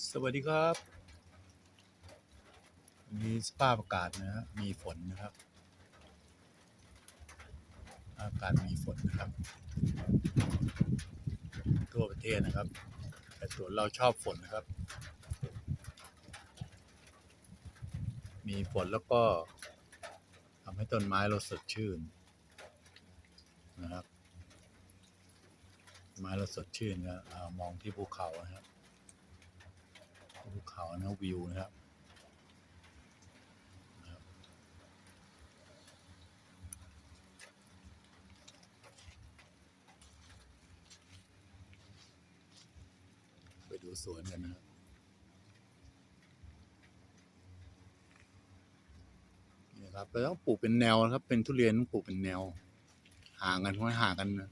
สวัสดีครับวันนี้สภาพอากาศนะฮะมีฝนนะครับ อากาศมีฝนนะครับ ทั่วประเทศนะครับ แต่ส่วนเราชอบฝนนะครับ มีฝนแล้วก็ทำให้ต้นไม้เราสดชื่นนะครับ ไม้เราสดชื่นนะมองที่ภูเขานะครับ ภูเขานะวิวนะครับไปดูสวนกันนะครับนี่ครับเราต้องปลูกเป็นแนวนะครับ เป็นทุเรียนต้องปลูกเป็นแนว ห่างกันเพราะห่างกันนะ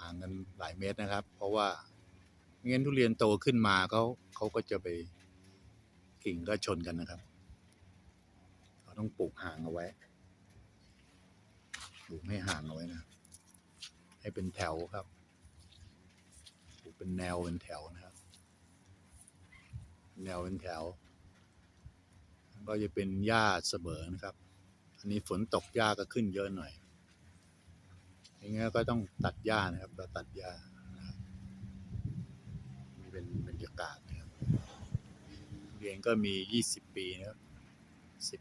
ห่างกันหลายเมตรนะครับ เพราะว่า งั้นทุเรียนโตขึ้นมาเขาเขาก็จะไปกิ่งก็ชนกันนะครับเราต้องปลูกห่างเอาไว้ปลูกให้ห่างเอาไว้นะ ให้เป็นแถวครับปลูกเป็นแนวเป็นแถวนะครับ แนวเป็นแถว ก็จะเป็นหญ้าเสมอนะครับ อันนี้ฝนตกหญ้าก็ขึ้นเยอะหน่อยอย่างเงี้ยก็ต้องตัดหญ้านะครับเราตัดหญ้า นี่เป็นบรรยา กาศนะครับเรียนก็มี 20 ปีนะครับ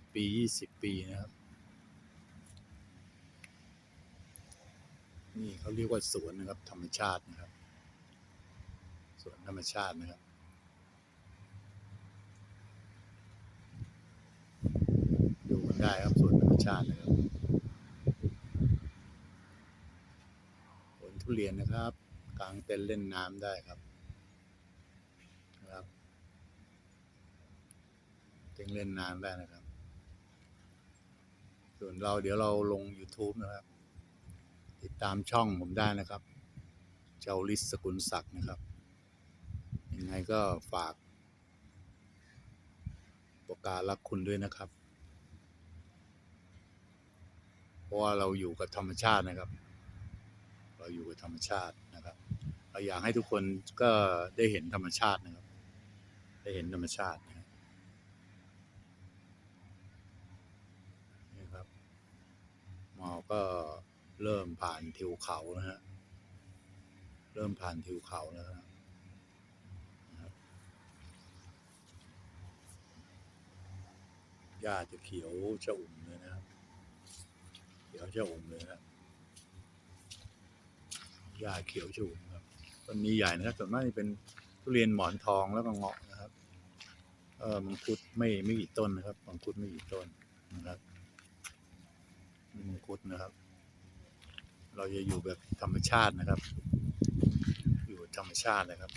10 ปี 20 ปีนะครับ นี่เขาเรียกว่าสวนนะครับ ธรรมชาตินะครับสวนธรรมชาตินะครับดูกันได้ครับสวนธรรมชาตินะครับสวนทุเรียนนะครับกลางเต็นท์เล่นน้ำได้ครับ เต็งเล่นน้ำได้นะครับ ส่วนเราเดี๋ยวเราลง YouTube นะครับ ติดตามช่องผมได้นะครับ เจ้าลิศสกุลศักดิ์นะครับ ยังไงก็ฝากประกาศรักคุณด้วยนะครับ เพราะว่าเราอยู่กับธรรมชาตินะครับ เราอยู่กับธรรมชาตินะครับเราอยากให้ทุกคนก็ได้เห็นธรรมชาตินะครับ ได้เห็นธรรมชาตินะครับนี่ครับ หมอกก็เริ่มผ่านทิวเขานะฮะ เริ่มผ่านทิวเขาแล้วนะครับนะหญ้าจะเขียวชอุ่มเลยนะครับ เขียวชอุ่มเลยนะครับหญ้าเขียวชอุ่มครับต้นนี้ใหญ่นะครับส่วนมากจะเป็นทุเรียนหมอนทองแล้วก็เงาะนะครับ เออมังคุดไม่ไม่กี่ต้นนะครับมังคุดไม่กี่ต้นนะครับ มงคุดนะครับ เราจะอยู่แบบธรรมชาตินะครับ อยู่ธรรมชาตินะครับ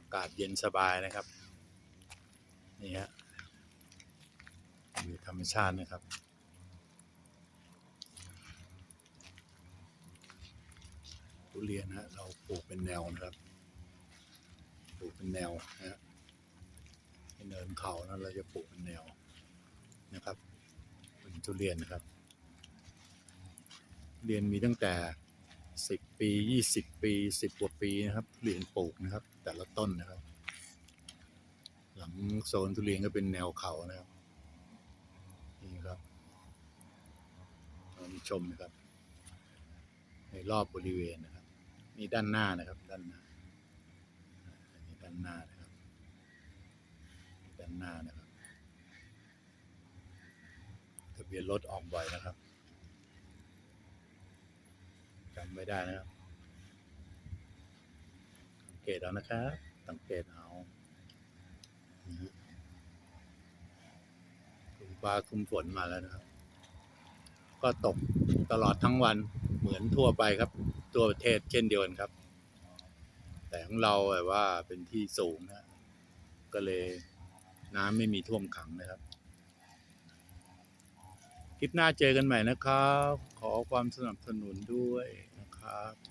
อากาศเย็นสบายนะครับ นี่ฮะอยู่ธรรมชาตินะครับทุเรียนนะฮะเราปลูกเป็นแนวนะครับ ปลูกเป็นแนวนะฮะเป็นเนินเขานะเราจะปลูกเป็นแนวนะครับเป็นทุเรียนนะครับ เรียนมีตั้งแต่สิบปียี่สิบปีสิบกว่าปีนะครับเรียนปลูกนะครับ แต่ละต้นนะครับ หลังโซนทุเรียนก็เป็นแนวเขานะครับนี่ครับเราชมนะครับ ในรอบบริเวณนะครับนี่ด้านหน้านะครับ ด้านหน้าอันนี้ด้านหน้านะครับ ด้านหน้านะครับทะเบียนรถออกบ่อยนะครับ จำไม่ได้นะครับสังเกตเอานะครับสังเกตเอาคุมฟ้าคุมฝนมาแล้วนะครับ ก็ตกตลอดทั้งวันเหมือนทั่วไปครับทั่วประเทศเช่นเดียวกันครับ แต่ของเราแบบว่าเป็นที่สูงนะก็เลยน้ำไม่มีท่วมขังนะครับ คลิปหน้าเจอกันใหม่นะครับ ขอความสนับสนุนด้วย นะครับ